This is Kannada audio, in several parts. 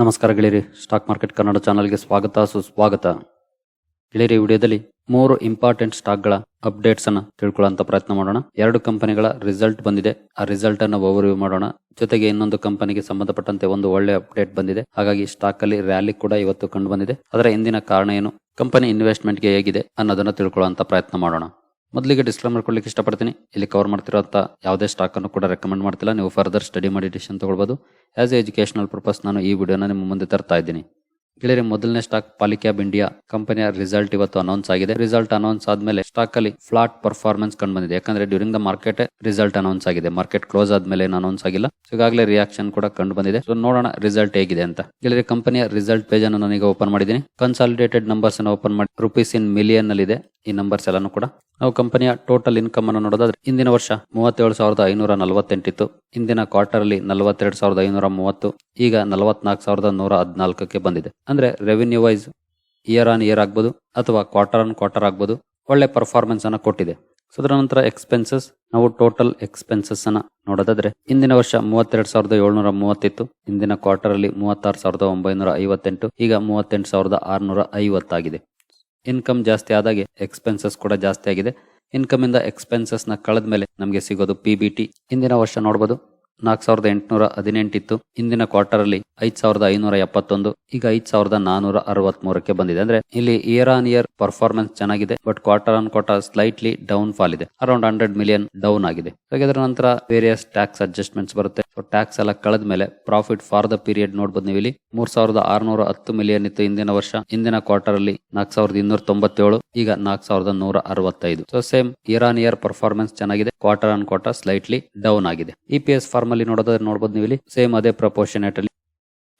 ನಮಸ್ಕಾರ ಗೆಳೆಯರಿ ಸ್ಟಾಕ್ ಮಾರ್ಕೆಟ್ ಕನ್ನಡ ಚಾನಲ್ಗೆ ಸ್ವಾಗತ, ಸುಸ್ವಾಗತ. ಗೆಳೆಯರಿ ವಿಡಿಯೋದಲ್ಲಿ ಮೂರು ಇಂಪಾರ್ಟೆಂಟ್ ಸ್ಟಾಕ್ಗಳ ಅಪ್ಡೇಟ್ಸ್ ಅನ್ನ ತಿಳ್ಕೊಳ್ಳೋ ಪ್ರಯತ್ನ ಮಾಡೋಣ. ಎರಡು ಕಂಪನಿಗಳ ರಿಸಲ್ಟ್ ಬಂದಿದೆ. ಆ ರಿಸಲ್ಟ್ ಅನ್ನ ಓವರ್ವ್ಯೂ ಮಾಡೋಣ. ಜೊತೆಗೆ ಇನ್ನೊಂದು ಕಂಪನಿಗೆ ಸಂಬಂಧಪಟ್ಟಂತೆ ಒಂದು ಒಳ್ಳೆ ಅಪ್ಡೇಟ್ ಬಂದಿದೆ. ಹಾಗಾಗಿ ಸ್ಟಾಕ್ ಅಲ್ಲಿ ರ್ಯಾಲಿ ಕೂಡ ಇವತ್ತು ಕಂಡು ಬಂದಿದೆ. ಅದರ ಹಿಂದಿನ ಕಾರಣ ಏನು? ಕಂಪನಿ ಇನ್ವೆಸ್ಟ್ಮೆಂಟ್ಗೆ ಹೇಗಿದೆ ಅನ್ನೋದನ್ನ ತಿಳ್ಕೊಳ್ಳುವಂತ ಪ್ರಯತ್ನ ಮಾಡೋಣ. ಮೊದಲಿಗೆ ಡಿಸ್ಕ್ಲೇಮರ್ ಕೊಡ್ಲಿಕ್ಕೆ ಇಷ್ಟಪಡ್ತೀನಿ. ಇಲ್ಲಿ ಕವರ್ ಮಾಡ್ತಿರೋಂಥ ಯಾವುದೇ ಸ್ಟಾಕ್ ಅನ್ನು ಕೂಡ ರೆಕಮೆಂಡ್ ಮಾಡ್ತಿಲ್ಲ. ನೀವು ಫರ್ದರ್ ಸ್ಟಡಿ ಮಾಡಿ ಡಿಸಿಷನ್ ತೊಗೊಳ್ಬೋದು. ಆ್ಯಸ್ ಎ ಎಜುಕೇಶನಲ್ ಪರ್ಪಸ್ ನಾನು ಈ ವಿಡಿಯೋನ ನಿಮ್ಮ ಮುಂದೆ ತರ್ತಾ ಇದ್ದೀನಿ. ಗೆಳೆಯರೆ, ಮೊದಲನೇ ಸ್ಟಾಕ್ ಪಾಲಿಕ್ಯಾಬ್ ಇಂಡಿಯಾ ಕಂಪನಿಯ ರಿಸಲ್ಟ್ ಇವತ್ತು ಅನೌನ್ಸ್ ಆಗಿದೆ. ರಿಸಲ್ಟ್ ಅನೌನ್ಸ್ ಆದ್ಮೇಲೆ ಸ್ಟಾಕ್ ಅಲ್ಲಿ ಫ್ಲಾಟ್ ಪರ್ಫಾರ್ಮೆನ್ಸ್ ಕಂಡು ಬಂದಿದೆ. ಯಾಕಂದ್ರೆ during the market result announce ಆಗಿದೆ. ಮಾರ್ಕೆಟ್ ಕ್ಲೋಸ್ ಆದ್ಮೇಲೆ ಏನು ಅನೌನ್ಸ್ ಆಗಿಲ್ಲ. ಸೊ ಈಗಾಗಲೇ ರಿಯಾಕ್ಷನ್ ಕೂಡ ಕಂಡು ಬಂದಿದೆ. ಸೊ ನೋಡೋಣ ರಿಸಲ್ಟ್ ಹೇಗಿದೆ ಅಂತ. ಗೆಳೆಯರೆ ಕಂಪನಿಯ ರಿಸಲ್ಟ್ ಪೇಜ್ ಅನ್ನು ನಾನೀಗ ಓಪನ್ ಮಾಡಿದ್ದೀನಿ. ಕನ್ಸಾಲಿಡೇಟೆಡ್ ನಂಬರ್ಸ್ ಅನ್ನು ಓಪನ್ ಮಾಡಿ. ರುಪೀಸ್ ಇನ್ ಮಿಲಿಯನ್ ಅಲ್ಲಿ ಇದೆ ಈ ನಂಬರ್ಸ್ ಎಲ್ಲಾನು ಕೂಡ. ನಾವು ಕಂಪನಿಯ ಟೋಟಲ್ ಇನ್ಕಮ್ ಅನ್ನು ನೋಡೋದಾದ್ರೆ ಇಂದಿನ ವರ್ಷ ಮೂವತ್ತೇಳು ಸಾವಿರದ ಐನೂರ ನಲವತ್ತೆಂಟಿತ್ತು. ಇಂದಿನ ಕ್ವಾರ್ಟರ್ ಅಲ್ಲಿ ನಲವತ್ತೆರಡು ಸಾವಿರದ ಐನೂರ ಮೂವತ್ತು. ಈಗ ನಲವತ್ನಾಲ್ಕು ಸಾವಿರದ ನೂರ ಹದಿನಾಲ್ಕಕ್ಕೆ ಬಂದಿದೆ. ಅಂದ್ರೆ revenue wise year on year ಆಗ್ಬೋದು ಅಥವಾ ಕ್ವಾರ್ಟರ್ ಆನ್ ಕ್ವಾರ್ಟರ್ ಆಗ್ಬೋದು. ಒಳ್ಳೆ ಪರ್ಫಾರ್ಮೆನ್ಸ್ ಅನ್ನ ಕೊಟ್ಟಿದೆ. ಸೊ ಅದರ ನಂತರ ಎಕ್ಸ್ಪೆನ್ಸಸ್ ನಾವು ಟೋಟಲ್ ಎಕ್ಸ್ಪೆನ್ಸಸ್ ಅನ್ನ ನೋಡೋದಾದ್ರೆ ಇಂದಿನ ವರ್ಷ ಮೂವತ್ತೆರಡು ಸಾವಿರದ ಏಳ್ನೂರ ಮೂವತ್ತಿತ್ತು. ಇಂದಿನ ಕ್ವಾರ್ಟರ್ ಅಲ್ಲಿ ಮೂವತ್ತಾರು ಸಾವಿರದ ಒಂಬೈನೂರ ಐವತ್ತೆಂಟು. ಈಗ ಮೂವತ್ತೆಂಟು ಸಾವಿರದ ಆರುನೂರ ಐವತ್ತಾಗಿದೆ. ಇನ್ಕಮ್ ಜಾಸ್ತಿ ಆದಾಗೆ ಎಕ್ಸ್ಪೆನ್ಸಸ್ ಕೂಡ ಜಾಸ್ತಿ ಆಗಿದೆ. ಇನ್ಕಮ್ ಇಂದ ಎಕ್ಸ್ಪೆನ್ಸಸ್ನ ಕಳೆದ ಮೇಲೆ ನಮಗೆ ಸಿಗೋದು ಪಿ ಬಿ ಟಿ ಇಂದಿನ ವರ್ಷ ನೋಡಬಹುದು ನಾಲ್ಕು ಸಾವಿರದ ಎಂಟುನೂರ ಹದಿನೆಂಟಿತ್ತು. ಇಂದಿನ ಕ್ವಾರ್ಟರ್ ಅಲ್ಲಿ ಐದ್ ಸಾವಿರದ ಐನೂರ ಎಪ್ಪತ್ತೊಂದು, ಈಗ ಐದ್ ಸಾವಿರದ ನಾನೂರ ಅರವತ್ ಮೂರಕ್ಕೆ ಬಂದಿದೆ. ಅಂದ್ರೆ ಇಲ್ಲಿ ಇಯರ್ ಆನ್ ಇಯರ್ ಪರ್ಫಾರ್ಮೆನ್ಸ್ ಚೆನ್ನಾಗಿದೆ, but quarter on quarter slightly down fall ಇದೆ. ಅರೌಂಡ್ ಹಂಡ್ರೆಡ್ ಮಿಲಿಯನ್ ಡೌನ್ ಆಗಿದೆ. ಹಾಗೆ ಅದರ ನಂತರ ವೇರಿಯಸ್ ಟ್ಯಾಕ್ಸ್ ಅಡ್ಜಸ್ಟ್ಮೆಂಟ್ಸ್ ಬರುತ್ತೆ. ಟ್ಯಾಕ್ಸ್ ಎಲ್ಲ ಕಳೆದ ಮೇಲೆ ಪ್ರಾಫಿಟ್ ಫಾರ್ ದ ಪೀರಿಯಡ್ ನೋಡಬಹುದು ನೀವು ಇಲ್ಲಿ. ಮೂರ್ ಸಾವಿರದ ಆರ್ನೂರ ಹತ್ತು ಮಿಲಿಯನ್ ಇತ್ತು ಇಂದಿನ ವರ್ಷ. ಇಂದಿನ ಕ್ವಾರ್ಟರ್ ಅಲ್ಲಿ ನಾಲ್ಕು ಸಾವಿರದ ಇನ್ನೂರ ತೊಂಬತ್ತೇಳು, ಈಗ ನಾಲ್ಕು ಸಾವಿರದ ನೂರ ಅರವತ್ತೈದು so same year on year performance ಚೆನ್ನಾಗಿದೆ. Quarter on quarter slightly down ಆಗಿದೆ. ಇ ಪಿ ಫಾರ್ಮ್ ಅಲ್ಲಿ ನೋಡೋದಾದ್ರೆ ನೋಡಬಹುದು ನೀವು ಇಲ್ಲಿ ಸೇಮ್ ಅದೇ ಪ್ರಪೋರ್ಷನೇಟ್ ಅಲ್ಲಿ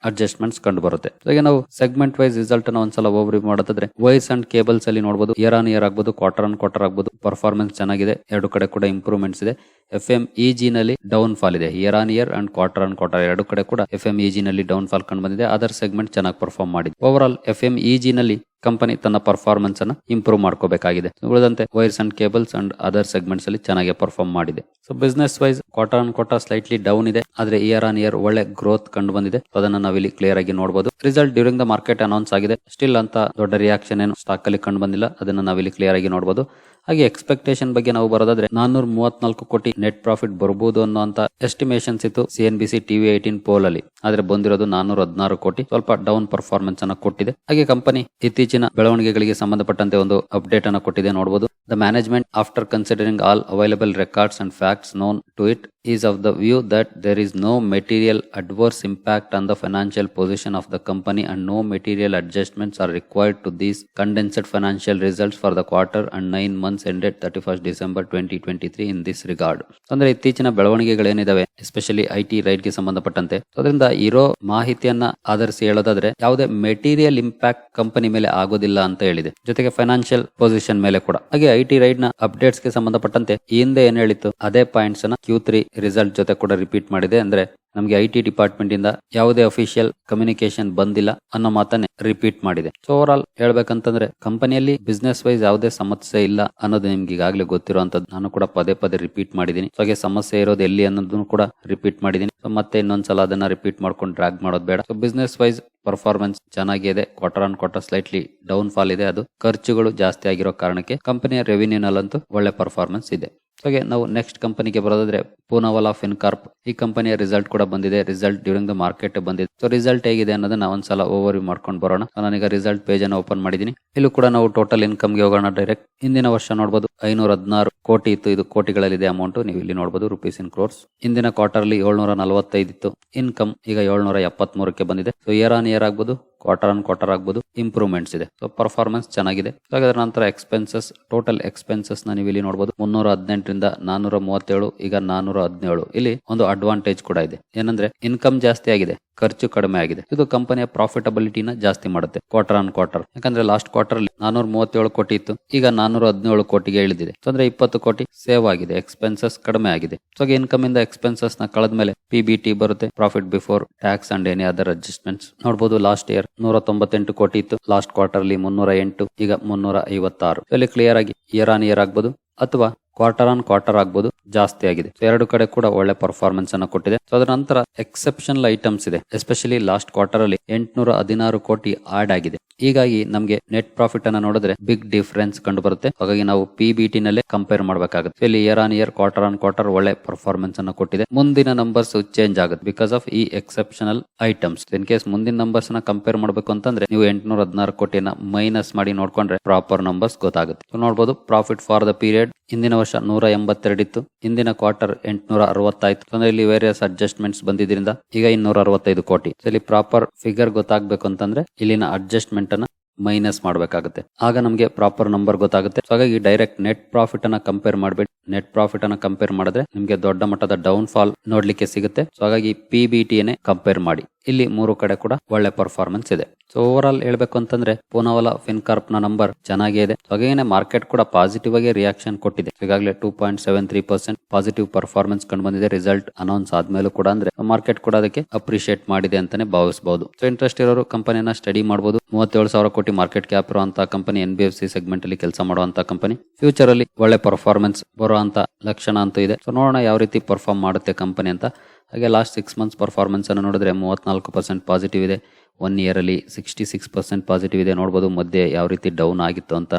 ಅಡ್ಜಸ್ಟ್ಮೆಂಟ್ಸ್ ಕಂಡು ಬರುತ್ತೆ. ಹಾಗೆ ನಾವು ಸೆಗ್ಮೆಂಟ್ ವೈಸ್ ರಿಸಲ್ಟ್ ಅನ್ನ ಒಂದ್ಸಲ ಓವರ್ ಮಾಡೋದಾದ್ರೆ ವಾಯ್ಸ್ ಅಂಡ್ ಕೇಬಲ್ಸ್ ಅಲ್ಲಿ ನೋಡಬಹುದು ಇಯರ್ ಆನ್ ಇಯರ್ ಆಗ್ಬೋದು ಕ್ವಾರ್ಟರ್ ಆನ್ ಕ್ವಾರ್ಟರ್ ಆಗ್ಬೋದು ಪರ್ಫಾರ್ಮೆನ್ಸ್ ಚೆನ್ನಾಗಿದೆ, ಎರಡು ಕಡೆ ಕೂಡ ಇಂಪ್ರೂವ್ಮೆಂಟ್ಸ್ ಇದೆ. ಎಫ್ ಎಂ ಇ ಜಿ ನಲ್ಲಿ ಡೌನ್ ಫಾಲ್ ಇದೆ. Year on year and quarter on quarter ಎರಡು ಕಡೆ ಕೂಡ ಎಫ್ ಎಂ ಇ ಜಿ ನಲ್ಲಿ ಡೌನ್ ಫಾಲ್ ಕಂಡು ಬಂದಿದೆ. ಅದರ್ ಸೆಗ್ಮೆಂಟ್ ಚೆನ್ನಾಗಿ ಪರ್ಫಾರ್ಮ್ ಮಾಡಿದೆ. Overall F M E G ನಲ್ಲಿ ಕಂಪನಿ ತನ್ನ ಪರ್ಫಾರ್ಮೆನ್ಸ್ ಅನ್ನ ಇಂಪ್ರೂವ್ ಮಾಡ್ಕೋಬೇಕಾಗಿದೆ. ಉಳಿದಂತೆ wires and cables and other segments ಅಲ್ಲಿ ಚೆನ್ನಾಗಿ ಪರ್ಫಾರ್ಮ್ ಮಾಡಿದೆ. So business wise quarter on quarter slightly down ಇದೆ. ಆದ್ರೆ ಇಯರ್ ಆನ್ ಇಯರ್ ಒಳ್ಳೆ ಗ್ರೋತ್ ಕಂಡು ಬಂದಿದೆ. ಅದನ್ನ ನಾವಿಲ್ಲಿ ಕ್ಲಿಯರ್ ಆಗಿ ನೋಡಬಹುದು result during the market announce ಆಗಿದೆ. ಸ್ಟಿಲ್ ಅಂತ ದೊಡ್ಡ ರಿಯಾಕ್ಷನ್ ಏನು ಸ್ಟಾಕ್ ಅಲ್ಲಿ ಕಂಡು ಬಂದಿಲ್ಲ. ಅದನ್ನ ನಾವಿಲ್ಲಿ ಕ್ಲಿಯರ್ ಆಗಿ ನೋಡಬಹುದು ಹಾಗೆ ಎಕ್ಸ್ಪೆಕ್ಟೇಷನ್ ಬಗ್ಗೆ ನಾವು ಬರೋದಾದ್ರೆ ನಾನ್ನೂರ ಮೂವತ್ನಾಲ್ಕು ಕೋಟಿ ನೆಟ್ ಪ್ರಾಫಿಟ್ ಬರಬಹುದು ಅನ್ನೋಂತ ಎಸ್ಟಿಮೇಷನ್ಸ್ ಇತ್ತು C N B C TV eighteen poll ಅಲ್ಲಿ. ಆದ್ರೆ ಬಂದಿರೋದು ನಾನ್ನೂರ ಹದಿನಾರು ಕೋಟಿ. ಸ್ವಲ್ಪ ಡೌನ್ ಪರ್ಫಾರ್ಮೆನ್ಸ್ ಅನ್ನ ಕೊಟ್ಟಿದೆ. ಹಾಗೆ ಕಂಪನಿ ಇತ್ತೀಚಿನ ಬೆಳವಣಿಗೆಗಳಿಗೆ ಸಂಬಂಧಪಟ್ಟಂತೆ ಒಂದು ಅಪ್ಡೇಟ್ ಅನ್ನ ಕೊಟ್ಟಿದೆ ನೋಡಬಹುದು the management, after considering all available records and facts known to it, is of the view that there is no material adverse impact on the financial position of the company and no material adjustments are required to these condensed financial results for the quarter and nine months ended 31st December 2023 in this regard. ಅಂದ್ರೆ ಇತ್ತೀಚಿನ ಬೆಳವಣಿಗೆಗಳೇನಿದಾವೆ ಎಸ್ಪೆಷಲಿ ಐ ಟಿ ರೈಟ್ಗೆ ಸಂಬಂಧಪಟ್ಟಂತೆ ಅದರಿಂದ ಇರೋ ಮಾಹಿತಿಯನ್ನ ಆಧರಿಸಿ ಹೇಳೋದಾದ್ರೆ ಯಾವುದೇ ಮೆಟೀರಿಯಲ್ ಇಂಪ್ಯಾಕ್ಟ್ ಕಂಪನಿ ಮೇಲೆ ಆಗೋದಿಲ್ಲ ಅಂತ ಹೇಳಿದೆ ಜೊತೆಗೆ ಫೈನಾನ್ಷಿಯಲ್ ಪೊಸಿಷನ್ ಮೇಲೆ ಕೂಡ ಹಾಗೆ ಟಿ ರೈಡ್ನ ಅಪ್ಡೇಟ್ಸ್ಗೆ ಸಂಬಂಧಪಟ್ಟಂತೆ ಈ ಹಿಂದೆ ಏನ್ ಹೇಳಿತ್ತು? ಅದೇ ಪಾಯಿಂಟ್ಸ್ನ ಕ್ಯೂ ತ್ರೀ ರಿಸಲ್ಟ್ ಜೊತೆ ಕೂಡ ರಿಪೀಟ್ ಮಾಡಿದೆ. ಅಂದ್ರೆ ನಮಗೆ ಐ ಟಿ ಡಿಪಾರ್ಟ್ಮೆಂಟ್ ಇಂದ ಯಾವುದೇ ಅಫಿಷಿಯಲ್ ಕಮ್ಯುನಿಕೇಶನ್ ಬಂದಿಲ್ಲ ಅನ್ನೋ ಮಾತನ್ನೇ ರಿಪೀಟ್ ಮಾಡಿದೆ. ಸೊ ಓವರ್ ಆಲ್ ಹೇಳ್ಬೇಕಂತಂದ್ರೆ ಕಂಪನಿಯಲ್ಲಿ ಬಿಸ್ನೆಸ್ ವೈಸ್ ಯಾವುದೇ ಸಮಸ್ಯೆ ಇಲ್ಲ ಅನ್ನೋದು ನಿಮ್ಗೆ ಈಗಾಗಲೇ ಗೊತ್ತಿರುವಂತದ್ದು ನಾನು ಕೂಡ ಪದೇ ಪದೇ ರಿಪೀಟ್ ಮಾಡಿದ್ದೀನಿ. ಸೊ ಹಾಗೆ ಸಮಸ್ಯೆ ಇರೋದು ಎಲ್ಲಿ ಅನ್ನೋದನ್ನು ಕೂಡ ರಿಪೀಟ್ ಮಾಡಿದ್ದೀನಿ. ಸೊ ಮತ್ತೆ ಇನ್ನೊಂದ್ಸಲ ಅದನ್ನ ರಿಪೀಟ್ ಮಾಡ್ಕೊಂಡು ಡ್ರಾಗ್ ಮಾಡೋದು ಬೇಡ. ಸೊ ಬಿಸ್ನೆಸ್ ವೈಸ್ ಪರ್ಫಾರ್ಮೆನ್ಸ್ ಚೆನ್ನಾಗಿದೆ. Quarter on quarter slightly down fall ಇದೆ. ಅದು ಖರ್ಚುಗಳು ಜಾಸ್ತಿ ಆಗಿರೋ ಕಾರಣಕ್ಕೆ ಕಂಪನಿಯ ರೆವಿನ್ಯೂ ನಲ್ಲಂತೂ ಒಳ್ಳೆ ಪರ್ಫಾರ್ಮೆನ್ಸ್ ಇದೆ. ಹಾಗೆ ನಾವು ನೆಕ್ಸ್ಟ್ ಕಂಪನಿಗೆ ಬರೋದಾದ್ರೆ ಪೂನಾವಾಲಾ ಫಿನ್ಕಾರ್ಪ್ ಈ ಕಂಪನಿಯ ರಿಸಲ್ಟ್ ಕೂಡ ಬಂದಿದೆ. ರಿಸಲ್ಟ್ ಡ್ಯೂರಿಂಗ್ ದ ಮಾರ್ಕೆಟ್ ಬಂದಿದೆ. ಸೊ ರಿಸಲ್ಟ್ ಹೇಗಿದೆ ಅನ್ನೋದನ್ನ ಒಂದ್ಸಲ ಓವರ್ ಮಾಡ್ಕೊಂಡು ಬರೋಣ. ನಾನೀಗ ರಿಸಲ್ಟ್ ಪೇಜ್ ಅನ್ನು ಓಪನ್ ಮಾಡಿದೀನಿ. ಇಲ್ಲೂ ಕೂಡ ನಾವು ಟೋಟಲ್ ಇನ್ಕಮ್ಗೆ ಹೋಗೋಣ ಡೈರೆಕ್ಟ್ ಇಂದಿನ ವರ್ಷ ನೋಡಬಹುದು ಐನೂರ ಹದಿನಾರು ಕೋಟಿ ಇತ್ತು. ಇದು ಕೋಟಿಗಳಲ್ಲಿದೆ ಅಮೌಂಟ್ ನೀವು ಇಲ್ಲಿ ನೋಡಬಹುದು ರುಪೀಸ್ ಇನ್ ಕ್ರೋರ್ಸ್ ಇಂದಿನ ಕ್ವಾರ್ಟರ್ಲಿ ಏಳ್ನೂರ ನಲವತ್ತೈದು ಇತ್ತು. ಇನ್ಕಮ್ ಈಗ ಏಳ್ನೂರ ಎಪ್ಪತ್ತ್ ಮೂರಕ್ಕೆ ಬಂದಿದೆ. ಸೊ ಇಯರ್ ಆನ್ ಇಯರ್ ಆಗ್ಬೋದು. ಕ್ವಾರ್ಟರ್ ಆನ್ ಕ್ವಾರ್ಟರ್ ಆಗ್ಬೋದು ಇಂಪ್ರೂವ್ಮೆಂಟ್ಸ್ ಇದೆ. ಸೊ ಪರ್ಫಾರ್ಮೆನ್ಸ್ ಚೆನ್ನಾಗಿದೆ. ಹಾಗಾದ್ರೆ ನಂತರ ಎಕ್ಸ್ಪೆನ್ಸಸ್ ಟೋಟಲ್ ಎಕ್ಸ್ಪೆನ್ಸಸ್ನ ನೀವು ಇಲ್ಲಿ ನೋಡಬಹುದು ಮುನ್ನೂರ ಹದಿನೆಂಟರಿಂದ ನಾನೂರ ಮೂವತ್ತೇಳು ಈಗ ನಾನೂರ ಹದಿನೇಳು ಇಲ್ಲಿ ಒಂದು ಅಡ್ವಾಂಟೇಜ್ ಕೂಡ ಇದೆ. ಏನಂದ್ರೆ ಇನ್ಕಮ್ ಜಾಸ್ತಿ ಆಗಿದೆ. ಖರ್ಚು ಕಡಿಮೆ ಆಗಿದೆ. ಇದು ಕಂಪನಿಯ ಪ್ರಾಫಿಟಬಿಲಿಟಿನ ಜಾಸ್ತಿ ಮಾಡುತ್ತೆ ಕ್ವಾರ್ಟರ್ ಆನ್ ಕ್ವಾರ್ಟರ್ ಯಾಕಂದ್ರೆ ಲಾಸ್ಟ್ ಕ್ವಾರ್ಟರ್ ಅಲ್ಲಿ ನಾನೂರ ಮೂವತ್ತೇಳು ಕೋಟಿ ಇತ್ತು, ಈಗ ನಾನೂರ ಹದಿನೇಳು ಕೋಟಿಗೆ ಇಳಿದಿದೆ. ಅಂದ್ರೆ ಇಪ್ಪತ್ತು ಕೋಟಿ ಸೇವ್ ಆಗಿದೆ ಎಕ್ಸ್ಪೆನ್ಸಸ್ ಕಡಿಮೆ ಆಗಿದೆ. ಸೊ ಇನ್ಕಮ್ ಇಂದ ಎಕ್ಸ್ಪೆನ್ಸಸ್ನ ಕಳೆದ ಮೇಲೆ ಪಿ ಬರುತ್ತೆ profit before tax and any other adjustments ನೋಡಬಹುದು ಲಾಸ್ಟ್ ಇಯರ್ ನೂರ ತೊಂಬತ್ತೆಂಟು ಕೋಟಿ ಇತ್ತು ಲಾಸ್ಟ್ ಕ್ವಾರ್ಟರ್ ಅಲ್ಲಿ ಮುನ್ನೂರ ಎಂಟು ಈಗ ಮುನ್ನೂರ ಐವತ್ತಾರು ಇಲ್ಲಿ ಕ್ಲಿಯರ್ ಆಗಿ ಇಯರ್ ಆನ್ ಇಯರ್ ಆಗ್ಬೋದು, ಅಥವಾ ಕ್ವಾರ್ಟರ್ ಆನ್ ಕ್ವಾರ್ಟರ್ ಆಗ್ಬೋದು, ಜಾಸ್ತಿ ಆಗಿದೆ. ಸೊ ಎರಡು ಕಡೆ ಕೂಡ ಒಳ್ಳೆ ಪರ್ಫಾರ್ಮೆನ್ಸ್ ಅನ್ನ ಕೊಟ್ಟಿದೆ. ಸೊ ಅದರ ನಂತರ ಎಕ್ಸೆಪ್ಷನಲ್ ಐಟಮ್ಸ್ ಇದೆ. ಎಸ್ಪೆಷಲಿ ಲಾಸ್ಟ್ ಕ್ವಾರ್ಟರ್ ಅಲ್ಲಿ ಎಂಟುನೂರ ಹದಿನಾರು ಕೋಟಿ ಆಡ್ ಆಗಿದೆ. ಹೀಗಾಗಿ ನಮಗೆ ನೆಟ್ ಪ್ರಾಫಿಟ್ ಅನ್ನ ನೋಡಿದ್ರೆ ಬಿಗ್ ಡಿಫರೆನ್ಸ್ ಕಂಡು ಬರುತ್ತೆ. ಹಾಗಾಗಿ ನಾವು ಪಿ ಬಿ ಟಿ ನಲ್ಲೇ ಕಂಪೇರ್ ಮಾಡಬೇಕಾಗುತ್ತೆ. ಇಲ್ಲಿ year on year quarter on quarter ಒಳ್ಳೆ ಪರ್ಫಾರ್ಮೆನ್ಸ್ ಅನ್ನು ಕೊಟ್ಟಿದೆ. ಮುಂದಿನ ನಂಬರ್ಸ್ ಚೇಂಜ್ ಆಗುತ್ತೆ ಬಿಕಾಸ್ ಆಫ್ ಈ ಎಕ್ಸೆಪ್ಷನಲ್ ಐಟಮ್ಸ್ ಇನ್ ಕೇಸ್ ಮುಂದಿನ ನಂಬರ್ಸ್ನ ಕಂಪೇರ್ ಮಾಡಬೇಕು ಅಂತಂದ್ರೆ ನೀವು ಎಂಟುನೂರ ಹದಿನಾರು ಕೋಟಿನ ಮೈನಸ್ ಮಾಡಿ ನೋಡ್ಕೊಂಡ್ರೆ ಪ್ರಾಪರ್ ನಂಬರ್ಸ್ ಗೊತ್ತಾಗುತ್ತೆ. ನೋಡಬಹುದು ಪ್ರಾಫಿಟ್ ಫಾರ್ ದ ಪೀರಿಯಡ್ ಹಿಂದಿನ ವರ್ಷ ನೂರ ಎಂಬತ್ತೆರಡಿತ್ತು ಇಂದಿನ ಕ್ವಾರ್ಟರ್ ಎಂಟುನೂರ ಅರವತ್ತಾಯ್ತು. ಅಂದ್ರೆ ಇಲ್ಲಿ ವೇರಿಯಸ್ ಅಡ್ಜಸ್ಟ್ಮೆಂಟ್ಸ್ ಬಂದಿದ್ರಿಂದ ಈಗ ಇನ್ನೂರ ಅರವತ್ತೈದು ಕೋಟಿ. ಇಲ್ಲಿ ಪ್ರಾಪರ್ ಫಿಗರ್ ಗೊತ್ತಾಗ್ಬೇಕು ಅಂತಂದ್ರೆ ಇಲ್ಲಿನ ಅಡ್ಜಸ್ಟ್ಮೆಂಟ್ ಅನ್ನ ಮೈನಸ್ ಮಾಡಬೇಕಾಗುತ್ತೆ. ಆಗ ನಮಗೆ ಪ್ರಾಪರ್ ನಂಬರ್ ಗೊತ್ತಾಗುತ್ತೆ. ಹಾಗಾಗಿ ಡೈರೆಕ್ಟ್ ನೆಟ್ ಪ್ರಾಫಿಟ್ ಅನ್ನ ಕಂಪೇರ್ ಮಾಡಬೇಡಿ. ನೆಟ್ ಪ್ರಾಫಿಟ್ ಅನ್ನ ಕಂಪೇರ್ ಮಾಡಿದ್ರೆ ನಿಮಗೆ ದೊಡ್ಡ ಮಟ್ಟದ ಡೌನ್ ಫಾಲ್ ನೋಡ್ಲಿಕ್ಕೆ ಸಿಗುತ್ತೆ. ಸೊ ಹಾಗಾಗಿ ಪಿ ಬಿ ಟಿಯನ್ನೇ ಕಂಪೇರ್ ಮಾಡಿ. ಇಲ್ಲಿ ಮೂರು ಕಡೆ ಕೂಡ ಒಳ್ಳೆ ಪರ್ಫಾರ್ಮೆನ್ಸ್ ಇದೆ. ಸೊ ಓವರ್ ಆಲ್ ಹೇಳ್ಬೇಕು ಅಂತಂದ್ರೆ, ಪೂನಾವಲ ಫಿನ್ಕಾರ್ಪ್ನ ನಂಬರ್ ಚೆನ್ನಾಗೇ ಇದೆ. ಹಾಗೇನೆ ಮಾರ್ಕೆಟ್ ಕೂಡ ಪಾಸಿಟಿವ್ ಆಗಿ ರಿಯಾಕ್ಷನ್ ಕೊಟ್ಟಿದೆ. ಈಗಾಗಲೇ two point seven three percent positive performance ಕಂಡು ಬಂದಿದೆ. ರಿಸಲ್ಟ್ ಅನೌನ್ಸ್ ಆದ್ಮೇಲೂ ಕೂಡ ಅಂದ್ರೆ ಮಾರ್ಕೆಟ್ ಕೂಡ ಅದಕ್ಕೆ ಅಪ್ರಿಶಿಯೇಟ್ ಮಾಡಿದೆ ಅಂತಾನೆ ಭಾವಿಸಬಹುದು ಸೊ ಇಂಟ್ರೆಸ್ಟ್ ಇರೋರು ಕಂಪನಿಯನ್ನ ಸ್ಟಡಿ ಮಾಡಬಹುದು ಮೂವತ್ತೇಳು ಸಾವಿರ ಕೋಟಿ ಮಾರ್ಕೆಟ್ ಕ್ಯಾಪ್ ಇರುವಂತ company N B F C segment ಅಲ್ಲಿ ಕೆಲಸ ಮಾಡುವಂತಹ ಕಂಪನಿ ಫ್ಯೂಚರ್ ಅಲ್ಲಿ ಒಳ್ಳೆ ಪರ್ಫಾರ್ಮೆನ್ಸ್ ಬರುವಂತ ಲಕ್ಷಣ ಅಂತೂ ಇದೆ. ಸೊ ನೋಡೋಣ ಯಾವ ರೀತಿ ಪರ್ಫಾರ್ಮ್ ಮಾಡುತ್ತೆ ಕಂಪನಿ ಅಂತ. ಹಾಗೆ ಲಾಸ್ಟ್ ಸಿಕ್ಸ್ ಮಂತ್ಸ್ ಪರ್ಫಾರ್ಮೆನ್ಸನ್ನು ನೋಡಿದ್ರೆ ಮೂವತ್ನಾಲ್ಕು ಪರ್ಸೆಂಟ್ ಪಾಸಿಟಿವ್ ಇದೆ. ಒನ್ ಇಯರಲ್ಲಿ ಸಿಕ್ಸ್ಟಿ ಸಿಕ್ಸ್ ಪರ್ಸೆಂಟ್ ಪಾಸಿಟಿವ್ ಇದೆ. ನೋಡ್ಬೋದು ಮಧ್ಯೆ ಯಾವ ರೀತಿ ಡೌನ್ ಆಗಿತ್ತು ಅಂತ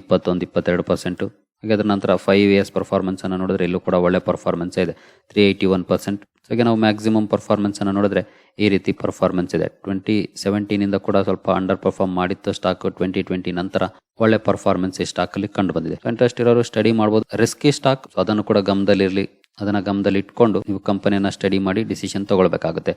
ಇಪ್ಪತ್ತೊಂದು, ಇಪ್ಪತ್ತೆರಡು ಪರ್ಸೆಂಟು ಹಾಗೆ ಅದರ ನಂತರ ಫೈವ್ ಇಯರ್ಸ್ ಪರ್ಫಾರ್ಮೆನ್ಸನ್ನು ನೋಡಿದ್ರೆ ಇಲ್ಲೂ ಕೂಡ ಒಳ್ಳೆ ಪರ್ಫಾರ್ಮೆನ್ಸ್ ಇದೆ. ತ್ರೀ ಏಯ್ಟಿ ಒನ್ ಪರ್ಸೆಂಟ್ ಹಾಗೆ ನಾವು ಮ್ಯಾಕ್ಸಿಮಮ್ ಪರ್ಫಾರ್ಮೆನ್ಸನ್ನು ನೋಡಿದ್ರೆ ಈ ರೀತಿ ಪರ್ಫಾರ್ಮೆನ್ಸ್ ಇದೆ. ಟ್ವೆಂಟಿ ಸೆವೆಂಟೀನಿಂದ ಕೂಡ ಸ್ವಲ್ಪ ಅಂಡರ್ ಪರ್ಫಾರ್ಮ್ ಮಾಡಿತ್ತು ಸ್ಟಾಕ್ ಟ್ವೆಂಟಿ ಟ್ವೆಂಟಿ ನಂತರ ಒಳ್ಳೆ ಪರ್ಫಾರ್ಮೆನ್ಸ್ ಈ ಸ್ಟಾಕಲ್ಲಿ ಕಂಡು ಬಂದಿದೆ. ಇಂಟ್ರೆಸ್ಟ್ ಇರೋರು ಸ್ಟಡಿ ಮಾಡ್ಬೋದು. ರಿಸ್ಕಿ ಸ್ಟಾಕ್ ಅದನ್ನು ಕೂಡ ಗಮನದಲ್ಲಿರಲಿ. ಅದನ್ನ ಗಮನದಲ್ಲಿ ಇಟ್ಕೊಂಡು ನೀವು ಕಂಪನಿಯನ್ನು ಸ್ಟಡಿ ಮಾಡಿ ಡಿಸಿಷನ್ ತೊಗೊಳ್ಬೇಕಾಗುತ್ತೆ.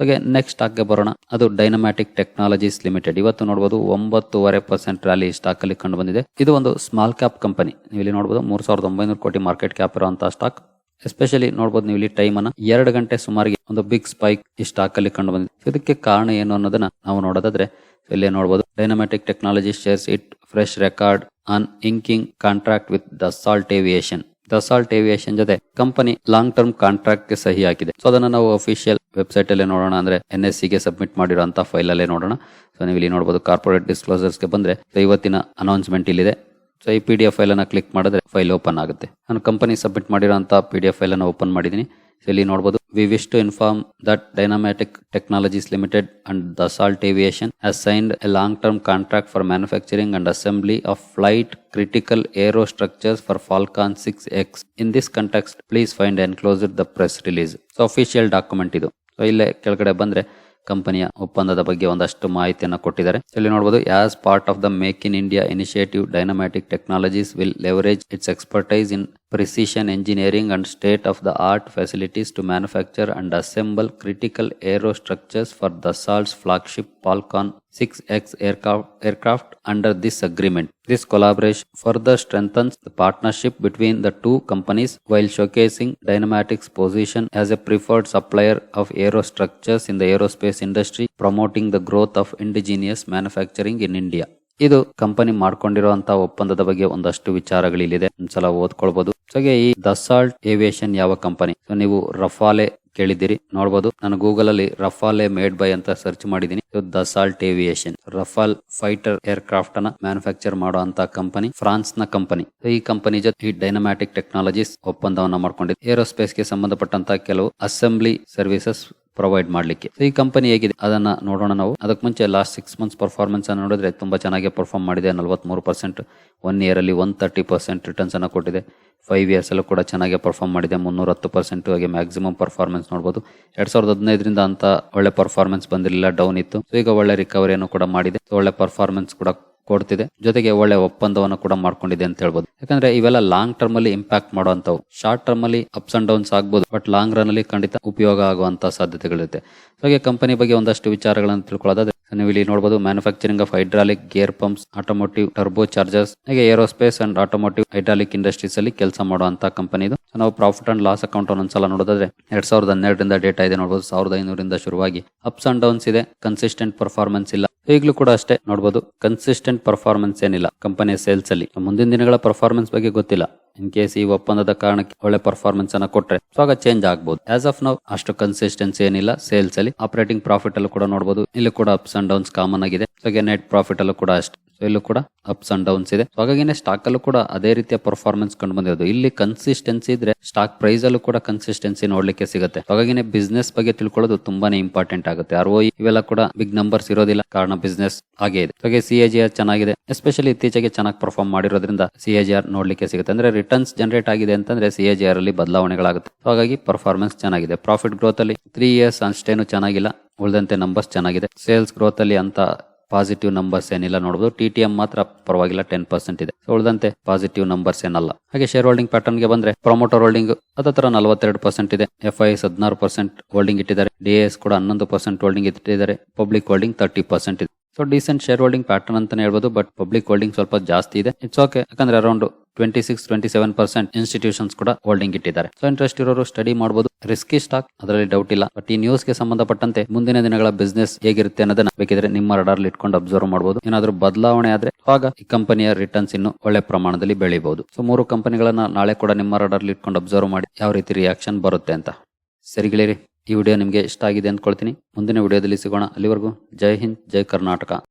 ಹಾಗೆ ನೆಕ್ಸ್ಟ್ ಸ್ಟಾಕ್ಗೆ ಬರೋಣ. ಅದು ಡೈನಮ್ಯಾಟಿಕ್ ಟೆಕ್ನಾಲಜೀಸ್ ಲಿಮಿಟೆಡ್ ಇವತ್ತು ನೋಡಬಹುದು ಒಂಬತ್ತೂವರೆ ಪರ್ಸೆಂಟ್ ರ್ಯಾಲಿ ಸ್ಟಾಕ್ ಅಲ್ಲಿ ಕಂಡು ಬಂದಿದೆ. ಇದು ಒಂದು ಸ್ಮಾಲ್ ಕ್ಯಾಪ್ ಕಂಪನಿ ನೀವು ಇಲ್ಲಿ ನೋಡಬಹುದು ಮೂರ್ ಸಾವಿರದ ಒಂಬೈನೂರು ಕೋಟಿ ಮಾರ್ಕೆಟ್ ಕ್ಯಾಪ್ ಇರುವಂತಹ ಸ್ಟಾಕ್ ಎಸ್ಪೆಷಲಿ ನೋಡಬಹುದು ನೀವು ಇಲ್ಲಿ ಟೈಮ್ ಅನ್ನ ಎರಡು ಗಂಟೆ ಸುಮಾರಿಗೆ ಒಂದು ಬಿಗ್ ಸ್ಪೈಕ್ ಈ ಸ್ಟಾಕ್ ಅಲ್ಲಿ ಕಂಡು ಬಂದಿದೆ. ಇದಕ್ಕೆ ಕಾರಣ ಏನು ಅನ್ನೋದನ್ನ ನಾವು ನೋಡೋದಾದ್ರೆ ಇಲ್ಲಿ ನೋಡಬಹುದು Dynamatic technology shares it fresh record on inking contract with Dassault Aviation Dassault Aviation ಜೊತೆ ಕಂಪನಿ ಲಾಂಗ್ ಟರ್ಮ್ ಕಾಂಟ್ರಾಕ್ಟ್ಗೆ ಸಹಿ ಹಾಕಿದೆ ಸೊ ಅದನ್ನ ನಾವು ಅಫಿಷಿಯಲ್ ವೆಬ್ಸೈಟ್ ಅಲ್ಲಿ ನೋಡೋಣ. ಅಂದ್ರೆ ಎನ್ ಎಸ್ಗೆ ಸಬ್ಮಿಟ್ ಮಾಡಿರೋ ಫೈಲ್ ಅಲ್ಲೇ ನೋಡೋಣ. ಸೊ ನೀವು ಇಲ್ಲಿ ನೋಡಬಹುದು ಕಾರ್ಪೊರೇಟ್ ಡಿಸ್ಕ್ಲೋಸರ್ಸ್ಗೆ ಬಂದ್ರೆ ಇವತ್ತಿನ ಅನೌನ್ಸ್ಮೆಂಟ್ ಇಲ್ಲಿದೆ. ಸೊ ಈ ಪಿ ಡಿ ಎಫ್ ಫೈಲ್ ಅನ್ನ ಕ್ಲಿಕ್ ಮಾಡಿದ್ರೆ ಫೈಲ್ ಓಪನ್ ಆಗುತ್ತೆ. ನಾನು ಕಂಪನಿ ಸಬ್ಮಿಟ್ ಮಾಡಿರೋಂಥ ಪಿ ಡಿ ಎಫ್ ಫೈಲ್ ಅನ್ನು ಓಪನ್ ಮಾಡಿದ್ದೀನಿ. ಇಲ್ಲಿ ನೋಡಬಹುದು to inform that Dynamatic Technologies Limited and Dassault Aviation has signed a long term contract for manufacturing and assembly of flight critical aero structures for Falcon six X in this context please find enclosed the press release so document ಇದು. ಸೊ ಇಲ್ಲೇ ಕೆಳಗಡೆ ಬಂದ್ರೆ ಕಂಪನಿಯ ಒಪ್ಪಂದದ ಬಗ್ಗೆ ಒಂದಷ್ಟು ಮಾಹಿತಿಯನ್ನು ಕೊಟ್ಟಿದ್ದಾರೆ. ಇಲ್ಲಿ ನೋಡಬಹುದು as part of the make in India initiative Dynamatic Technologies will leverage its expertise in precision and state of the art facilities to manufacture and assemble critical aero structures for the salt's flagship falcon 6X aircraft, aircraft under this agreement. This collaboration further strengthens the partnership between the two companies while showcasing Dynamatics' position as a preferred supplier of aero structures in the aerospace industry, promoting the growth of indigenous manufacturing in India. ಇದು ಕಂಪನಿ ಮಾಡ್ಕೊಂಡಿರುವಂತಹ ಒಪ್ಪಂದದ ಬಗ್ಗೆ ಒಂದಷ್ಟು ವಿಚಾರಗಳಿಲ್ಲಿದೆ ಒಂದ್ಸಲ ಓದ್ಕೊಳ್ಬಹುದು ಹಾಗೆ ಈ ದಸಾಲ್ಟ್ ಏವಿಯೇಷನ್ ಯಾವ ಕಂಪನಿ? ಸೊ ನೀವು ರಫಾಲೆ ಕೇಳಿದ್ದೀರಿ ನೋಡಬಹುದು ನಾನು ಗೂಗಲ್ ಅಲ್ಲಿ ರಫಾಲೆ ಮೇಡ್ ಬೈ ಅಂತ ಸರ್ಚ್ ಮಾಡಿದೀನಿ Dassault Aviation. Rafale fighter aircraft ಅನ್ನ ಮ್ಯಾನುಫ್ಯಾಕ್ಚರ್ ಮಾಡುವಂತ ಕಂಪನಿ ಫ್ರಾನ್ಸ್ನ ಕಂಪನಿ ಈ ಕಂಪನಿ ಜೊತೆ ಈ ಡೈನಮ್ಯಾಟಿಕ್ ಟೆಕ್ನಾಲಜೀಸ್ ಒಪ್ಪಂದವನ್ನ ಮಾಡ್ಕೊಂಡಿದೆ ಏರೋಸ್ಪೇಸ್ಗೆ ಸಂಬಂಧಪಟ್ಟಂತ ಕೆಲವು ಅಸೆಂಬ್ಲಿ ಸರ್ವಿಸಸ್ ಪ್ರೊವೈಡ್ ಮಾಡಲಿಕ್ಕೆ. ಈ ಕಂಪನಿ ಹೇಗಿದೆ? ಅದನ್ನ ನೋಡೋಣ ನಾವು. ಅದಕ್ಕೆ ಮುಂಚೆ ಲಾಸ್ಟ್ ಸಿಕ್ಸ್ ಮಂತ್ಸ್ ಪರ್ಫಾರ್ಮೆನ್ಸ್ ಅನ್ನು ನೋಡಿದ್ರೆ ತುಂಬಾ ಚೆನ್ನಾಗಿ ಪರ್ಫಾರ್ಮ್ ಮಾಡಿದೆ. ನಲವತ್ಮೂರು ಪರ್ಸೆಂಟ್ ಒನ್ ಇಯರ್ ಅಲ್ಲಿ ಒನ್ ತರ್ಟಿ ಪರ್ಸೆಂಟ್ ರಿಟರ್ನ್ಸ್ ಅನ್ನು ಕೊಟ್ಟಿದೆ. ಫೈವ್ ಇಯರ್ಸ್ ಅಲ್ಲೂ ಕೂಡ ಚೆನ್ನಾಗಿ ಪರ್ಫಾರ್ಮ್ ಮಾಡಿದೆ. ಮುನ್ನೂರ ಹತ್ತು ಪರ್ಸೆಂಟ್ ಹಾಗೆ ಮ್ಯಾಕ್ಸಿಮಮ್ ಪರ್ಫಾರ್ಮೆನ್ಸ್ ನೋಡಬಹುದು ಎರಡ್ ಸಾವಿರದ ಹದಿನೈದರಿಂದ ಅಂತ ಒಳ್ಳೆ ಪರ್ಫಾರ್ಮೆನ್ಸ್ ಬಂದಿರಲಿಲ್ಲ ಡೌನ್ ಇತ್ತು. ಈಗ ಒಳ್ಳೆ ರಿಕವರಿಯನ್ನು ಕೂಡ ಮಾಡಿದೆ. ಒಳ್ಳೆ ಪರ್ಫಾರ್ಮೆನ್ಸ್ ಕೂಡ ಕೊಡ್ತಿದೆ. ಜೊತೆಗೆ ಒಳ್ಳೆ ಒಪ್ಪಂದವನ್ನು ಕೂಡ ಮಾಡ್ಕೊಂಡಿದೆ ಅಂತ ಹೇಳ್ಬೋದು. ಯಾಕಂದ್ರೆ ಇವೆಲ್ಲ ಲಾಂಗ್ ಟರ್ಮ್ ಅಲ್ಲಿ ಇಂಪ್ಯಾಕ್ಟ್ ಮಾಡುವಂತವು ಶಾರ್ಟ್ ಟರ್ಮ್ ಅಲ್ಲಿ ಅಪ್ಸ್ ಅಂಡ್ ಡೌನ್ಸ್ ಆಗ್ಬೋದು ಬಟ್ ಲಾಂಗ್ ರನ್ ಅಲ್ಲಿ ಖಂಡಿತ ಉಪಯೋಗ ಆಗುವಂತ ಸಾಧ್ಯತೆಗಳಿರುತ್ತೆ. ಹಾಗೆ ಕಂಪನಿ ಬಗ್ಗೆ ಒಂದಷ್ಟು ವಿಚಾರಗಳನ್ನು ತಿಳ್ಕೊಳ್ಳೋದಾದ್ರೆ ನೀವು ಇಲ್ಲಿ ನೋಡಬಹುದು manufacturing of hydraulic gear pumps automotive turbochargers ಹಾಗೆ aerospace and automotive hydraulic industries ಅಲ್ಲಿ ಕೆಲಸ ಮಾಡುವಂತಹ ಕಂಪನಿ ಇದು. ನಾವು ಪ್ರಾಫಿಟ್ ಅಂಡ್ ಲಾಸ್ ಅಕೌಂಟ್ ಒಂದ್ಸಲ ನೋಡೋದಾದ್ರೆ, ಎರಡ್ ಸಾವಿರದ ಹನ್ನೆರಡರಿಂದ ಡೇಟಾ ಇದೆ ನೋಡಬಹುದು ಸಾವಿರದ ಐನೂರಿಂದ ಶುರುವಾಗಿ ಅಪ್ಸ್ ಅಂಡ್ ಡೌನ್ಸ್ ಇದೆ ಕನ್ಸಿಸ್ಟೆಂಟ್ ಪರ್ಫಾರ್ಮೆನ್ಸ್ ಇಲ್ಲ. ಈಗಲೂ ಕೂಡ ಅಷ್ಟೇ ನೋಡಬಹುದು ಕನ್ಸಿಸ್ಟೆಂಟ್ ಪರ್ಫಾರ್ಮೆನ್ಸ್ ಏನಿಲ್ಲ. ಕಂಪನಿಯ ಸೇಲ್ಸ್ ಅಲ್ಲಿ. ಮುಂದಿನ ದಿನಗಳ ಪರ್ಫಾರ್ಮೆನ್ಸ್ ಬಗ್ಗೆ ಗೊತ್ತಿಲ್ಲ. ಇನ್ ಕೇಸ್ ಈ ಒಪ್ಪಂದದ ಕಾರಣಕ್ಕೆ ಒಳ್ಳೆ ಪರ್ಫಾರ್ಮೆನ್ಸ್ ಅನ್ನ ಕೊಟ್ರೆ ಸ್ವಾಗ ಚೇಂಜ್ ಆಗಬಹುದು ಆಸ್ ಆಫ್ ನೌ ಅಷ್ಟು ಕನ್ಸಿಸ್ಟೆನ್ಸಿ ಏನಿಲ್ಲ. ಸೇಲ್ಸ್ ಅಲ್ಲಿ ಆಪರೇಟಿಂಗ್ ಪ್ರಾಫಿಟ್ ಅಲ್ಲೂ ಕೂಡ ನೋಡಬಹುದು ಇಲ್ಲಿ ಕೂಡ ಅಪ್ಸ್ ಅಂಡ್ ಡೌನ್ಸ್ ಕಾಮನ್ ಆಗಿದೆ. ಹಾಗೆ ನೆಟ್ ಪ್ರಾಫಿಟ್ ಅಲ್ಲೂ ಕೂಡ ಅಷ್ಟೇ. ಸೊ ಇಲ್ಲೂ ಕೂಡ ಅಪ್ಸ್ ಅಂಡ್ ಡೌನ್ಸ್ ಇದೆ. ಹಾಗಾಗಿನೇ ಸ್ಟಾಕ್ ಅಲ್ಲೂ ಕೂಡ ಅದೇ ರೀತಿಯ ಪರ್ಫಾರ್ಮೆನ್ಸ್ ಕಂಡು ಬಂದಿರೋದು. ಇಲ್ಲಿ ಕನ್ಸಿಸ್ಟೆನ್ಸಿ ಇದ್ರೆ ಸ್ಟಾಕ್ ಪ್ರೈಸ್ ಅಲ್ಲೂ ಕೂಡ ಕನ್ಸಿಸ್ಟೆನ್ಸಿ ನೋಡ್ಲಿಕ್ಕೆ ಸಿಗುತ್ತೆ. ಹಾಗಾಗಿನೇ ಬಿಸ್ನೆಸ್ ಬಗ್ಗೆ ತಿಳ್ಕೊಳ್ಳೋದು ತುಂಬಾನೇ ಇಂಪಾರ್ಟೆಂಟ್ ಆಗುತ್ತೆ. ಆರ್ ಇವೆಲ್ಲ ಕೂಡ ಬಿಗ್ ನಂಬರ್ಸ್ ಇರೋದಿಲ್ಲ. ಕಾರಣ ಬಿಸ್ನೆಸ್ ಹಾಗೆ ಇದೆ. ಹಾಗೆ ಸಿ ಎ ಜಿ ಆರ್ ಚೆನ್ನಾಗಿದೆ. ಎಸ್ಪೆಷಲಿ ಇತ್ತೀಚೆಗೆ ಚೆನ್ನಾಗಿ ಪರ್ಫಾರ್ಮ್ ಮಾಡಿರೋದ್ರಿಂದ ಸಿ ಎ ಜಿ ಆರ್ ನೋಡ್ಲಿಕ್ಕೆ ಸಿಗುತ್ತೆ. ಅಂದ್ರೆ ರಿಟರ್ನ್ಸ್ ಜನರೇಟ್ ಆಗಿದೆ ಅಂತಂದ್ರೆ ಸಿ ಎ ಜಿ ಆರ್ ಅಲ್ಲಿ ಬದಲಾವಣೆಗಳಾಗುತ್ತೆ. ಹಾಗಾಗಿ ಪರ್ಫಾರ್ಮೆನ್ಸ್ ಚೆನ್ನಾಗಿದೆ. ಪ್ರಾಫಿಟ್ ಗ್ರೋತ್ ಅಲ್ಲಿ ತ್ರೀ ಇಯರ್ಸ್ ಅಷ್ಟೇನು ಚೆನ್ನಾಗಿಲ್ಲ. ಉಳಿದಂತೆ ನಂಬರ್ಸ್ ಚೆನ್ನಾಗಿದೆ. ಸೇಲ್ಸ್ ಗ್ರೋತ್ ಅಲ್ಲಿ ಅಂತ ಪಾಸಿಟಿವ್ ನಂಬರ್ಸ್ ಏನಿಲ್ಲ ನೋಡಬಹುದು ಟಿ ಟಿ ಎಂ ಮಾತ್ರ ಪರವಾಗಿಲ್ಲ ಟೆನ್ ಪರ್ಸೆಂಟ್ ಇದೆ. ಉಳಿದಂತೆ ಪಾಸಿಟಿವ್ ನಂಬರ್ಸ್ ಏನಲ್ಲ. ಹಾಗೆ ಶೇರ್ ಹೋಲ್ಡಿಂಗ್ ಪ್ಯಾಟರ್ನ್ಗೆ ಬಂದ್ರೆ ಪ್ರೊಮೋಟರ್ ಹೋಲ್ಡಿಂಗ್ ಹತ್ರ ನಲವತ್ತೆರಡು ಪರ್ಸೆಂಟ್ ಇದೆ. ಎಫ್ ಐ ಎಸ್ ಹದಿನಾರು ಪರ್ಸೆಂಟ್ ಹೋಲ್ಡಿಂಗ್ ಇಟ್ಟಿದ್ದಾರೆ. ಡಿ ಎಸ್ ಕೂಡ ಹನ್ನೊಂದು ಪರ್ಸೆಂಟ್ ಹೋಲ್ಡಿಂಗ್ ಇಟ್ಟಿದ್ದಾರೆ. ಪಬ್ಲಿಕ್ ಹೋಲ್ಡಿಂಗ್ ತರ್ಟಿ ಪರ್ಸೆಂಟ್ ಇದೆ. So decent share holding pattern ಅಂತಾನೆ ಹೇಳ್ಬೋದು ಬಟ್ ಪಬ್ಲಿಕ್ ಹೋಲ್ಡಿಂಗ್ ಸ್ವಲ್ಪ ಜಾಸ್ತಿ ಇದೆ. ಇಟ್ಸ್ ಓಕೆ ಯಾಕಂದ್ರೆ around twenty six twenty seven percent institutions ಕೂಡ ಹೋಲ್ಡಿಂಗ್ ಇಟ್ಟಿದ್ದಾರೆ. ಸೊ ಇಂಟ್ರೆಸ್ಟ್ ಇರೋರು ಸ್ಟಡಿ ಮಾಡಬಹುದು ರಿಸ್ಕಿ ಸ್ಟಾಕ್ ಅದರಲ್ಲಿ ಡೌಟ್ ಇಲ್ಲ. ಬಟ್ ಈ ನ್ಯೂಸ್ಗೆ ಸಂಬಂಧಪಟ್ಟಂತೆ ಮುಂದಿನ ದಿನಗಳ ಬಿಸ್ನೆಸ್ ಹೇಗಿರುತ್ತೆ ಅನ್ನೋದನ್ನ ಬೇಕಿದ್ರೆ ನಿಮ್ಮ ರಡಾರ್ಲಿ ಇಟ್ಕೊಂಡು ಅಬ್ಸರ್ವ್ ಮಾಡಬಹುದು ಏನಾದ್ರೂ ಬದಲಾವಣೆ ಆದ್ರೆ ಆಗ ಈ ಕಂಪನಿಯ ರಿಟರ್ನ್ಸ್ ಇನ್ನು ಒಳ್ಳೆ ಪ್ರಮಾಣದಲ್ಲಿ ಬೆಳಿಬಹುದು ಸೊ ಮೂರು ಕಂಪನಿಗಳನ್ನ ನಾಳೆ ಕೂಡ ನಿಮ್ಮ ರಡಾರ್ಲಿ ಇಟ್ಕೊಂಡು ಅಬ್ಸರ್ವ್ ಮಾಡಿ ಯಾವ ರೀತಿ ರಿಯಾಕ್ಷನ್ ಬರುತ್ತೆ ಅಂತ. ಸರಿಗಿಳಿರಿ ಈ ವಿಡಿಯೋ ನಿಮಗೆ ಇಷ್ಟ ಆಗಿದೆ ಅಂದ್ಕೊಳ್ತೀನಿ. ಮುಂದಿನ ವಿಡಿಯೋದಲ್ಲಿ ಸಿಗೋಣ. ಅಲ್ಲಿವರೆಗೂ ಜೈ ಹಿಂದ್, ಜೈ ಕರ್ನಾಟಕ.